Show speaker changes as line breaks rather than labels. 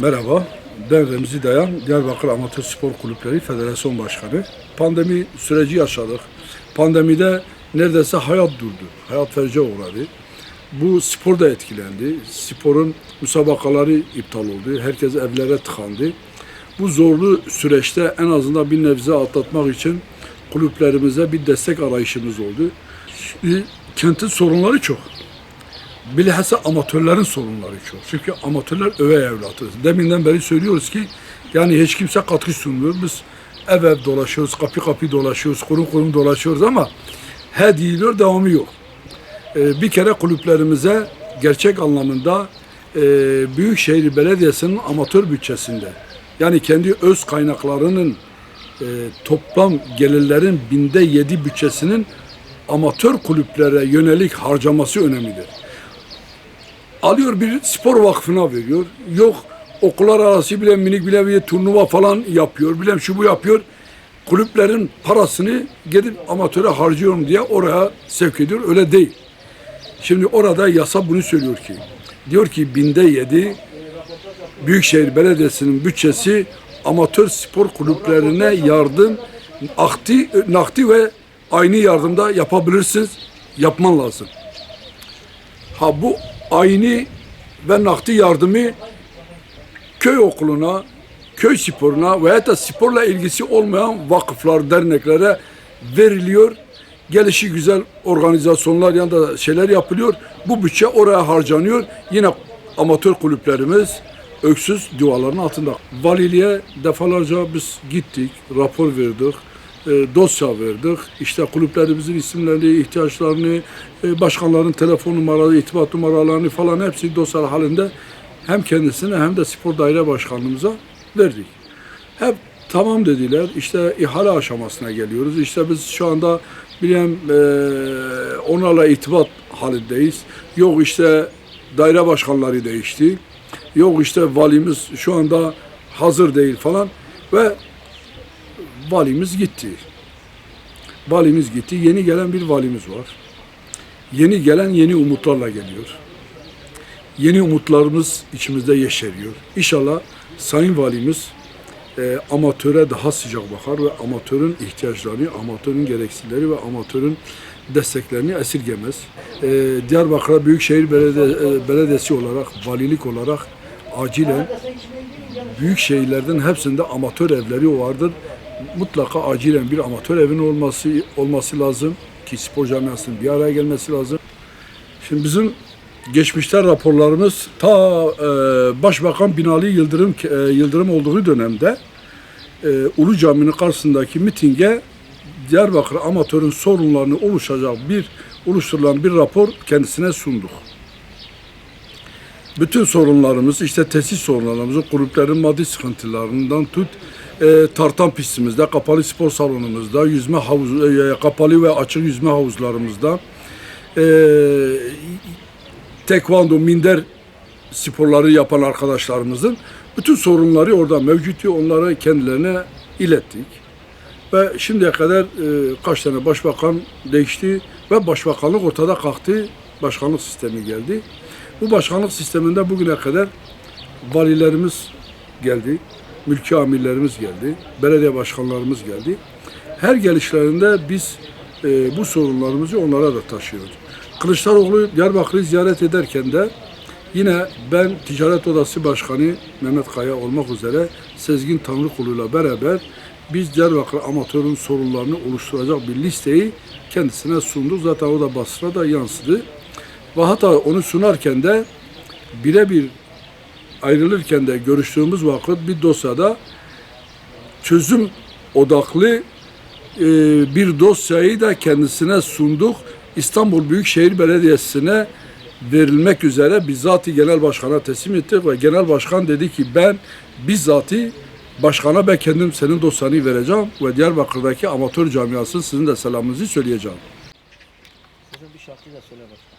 Merhaba, ben Remzi Dayan, Diyarbakır Amatör Spor Kulüpleri Federasyon Başkanı. Pandemi süreci yaşadık. Pandemide neredeyse hayat durdu, hayat felce uğradı. Bu spor da etkilendi. Sporun müsabakaları iptal oldu, herkes evlere tıkandı. Bu zorlu süreçte en azından bir nebze atlatmak için kulüplerimize bir destek arayışımız oldu. Kentin sorunları çok. Bilhassa amatörlerin sorunları çok. Çünkü amatörler öve evlatı. Deminden beri söylüyoruz ki yani hiç kimse katkı sunmuyor. Biz ev ev dolaşıyoruz, kapı kapı dolaşıyoruz, kurum kurum dolaşıyoruz ama he değiliyor, devamı yok. Ee, bir kere kulüplerimize gerçek anlamında e, Büyükşehir Belediyesi'nin amatör bütçesinde yani kendi öz kaynaklarının e, toplam gelirlerin binde yedi bütçesinin amatör kulüplere yönelik harcaması önemlidir alıyor bir spor vakfına veriyor. Yok okullar arası bile minik bile bir turnuva falan yapıyor. Bilem şu bu yapıyor. Kulüplerin parasını gidip amatöre harcıyorum diye oraya sevk ediyor. Öyle değil. Şimdi orada yasa bunu söylüyor ki. Diyor ki binde yedi Büyükşehir Belediyesi'nin bütçesi amatör spor kulüplerine yardım akti, nakdi ve aynı yardımda yapabilirsiniz. Yapman lazım. Ha bu aynı ve nakdi yardımı köy okuluna, köy sporuna veya da sporla ilgisi olmayan vakıflar, derneklere veriliyor. Gelişi güzel organizasyonlar ya da şeyler yapılıyor. Bu bütçe oraya harcanıyor. Yine amatör kulüplerimiz öksüz duaların altında. Valiliğe defalarca biz gittik, rapor verdik dosya verdik. İşte kulüplerimizin isimlerini, ihtiyaçlarını, e, başkanların telefon numaraları, irtibat numaralarını falan hepsi dosya halinde hem kendisine hem de spor daire başkanlığımıza verdik. Hep tamam dediler. İşte ihale aşamasına geliyoruz. İşte biz şu anda bilem e, onlarla irtibat halindeyiz. Yok işte daire başkanları değişti. Yok işte valimiz şu anda hazır değil falan ve valimiz gitti. Valimiz gitti. Yeni gelen bir valimiz var. Yeni gelen yeni umutlarla geliyor. Yeni umutlarımız içimizde yeşeriyor. İnşallah Sayın Valimiz e, amatöre daha sıcak bakar ve amatörün ihtiyaçlarını, amatörün gereksinimleri ve amatörün desteklerini esirgemez. E, Diyarbakır Büyükşehir Belediye, e, Belediyesi olarak, valilik olarak acilen büyük şehirlerden hepsinde amatör evleri vardır. Mutlaka acilen bir amatör evin olması olması lazım ki spor camiasının bir araya gelmesi lazım. Şimdi bizim geçmişte raporlarımız ta e, Başbakan Binali Yıldırım e, Yıldırım olduğu dönemde e, Ulu Cami'nin karşısındaki mitinge Diyarbakır amatörün sorunlarını oluşacak bir oluşturulan bir rapor kendisine sunduk bütün sorunlarımız, işte tesis sorunlarımızı, kulüplerin maddi sıkıntılarından tut, e, tartan pistimizde, kapalı spor salonumuzda, yüzme havuz, e, kapalı ve açık yüzme havuzlarımızda, e, tekvando, minder sporları yapan arkadaşlarımızın bütün sorunları orada mevcut. Onları kendilerine ilettik. Ve şimdiye kadar e, kaç tane başbakan değişti ve başbakanlık ortada kalktı. Başkanlık sistemi geldi. Bu başkanlık sisteminde bugüne kadar valilerimiz geldi, mülki amirlerimiz geldi, belediye başkanlarımız geldi. Her gelişlerinde biz e, bu sorunlarımızı onlara da taşıyoruz. Kılıçdaroğlu Diyarbakır'ı ziyaret ederken de yine ben Ticaret Odası Başkanı Mehmet Kaya olmak üzere Sezgin Tanrıkulu'yla beraber biz Diyarbakır amatörün sorunlarını oluşturacak bir listeyi kendisine sunduk. Zaten o da basına da yansıdı. Ve hatta onu sunarken de birebir ayrılırken de görüştüğümüz vakit bir dosyada çözüm odaklı e, bir dosyayı da kendisine sunduk. İstanbul Büyükşehir Belediyesi'ne verilmek üzere bizzati genel başkana teslim ettik ve genel başkan dedi ki ben bizzati başkana ben kendim senin dosyanı vereceğim ve Diyarbakır'daki amatör camiasının sizin de selamınızı söyleyeceğim.
Sizin bir şarkı da söyle başkan.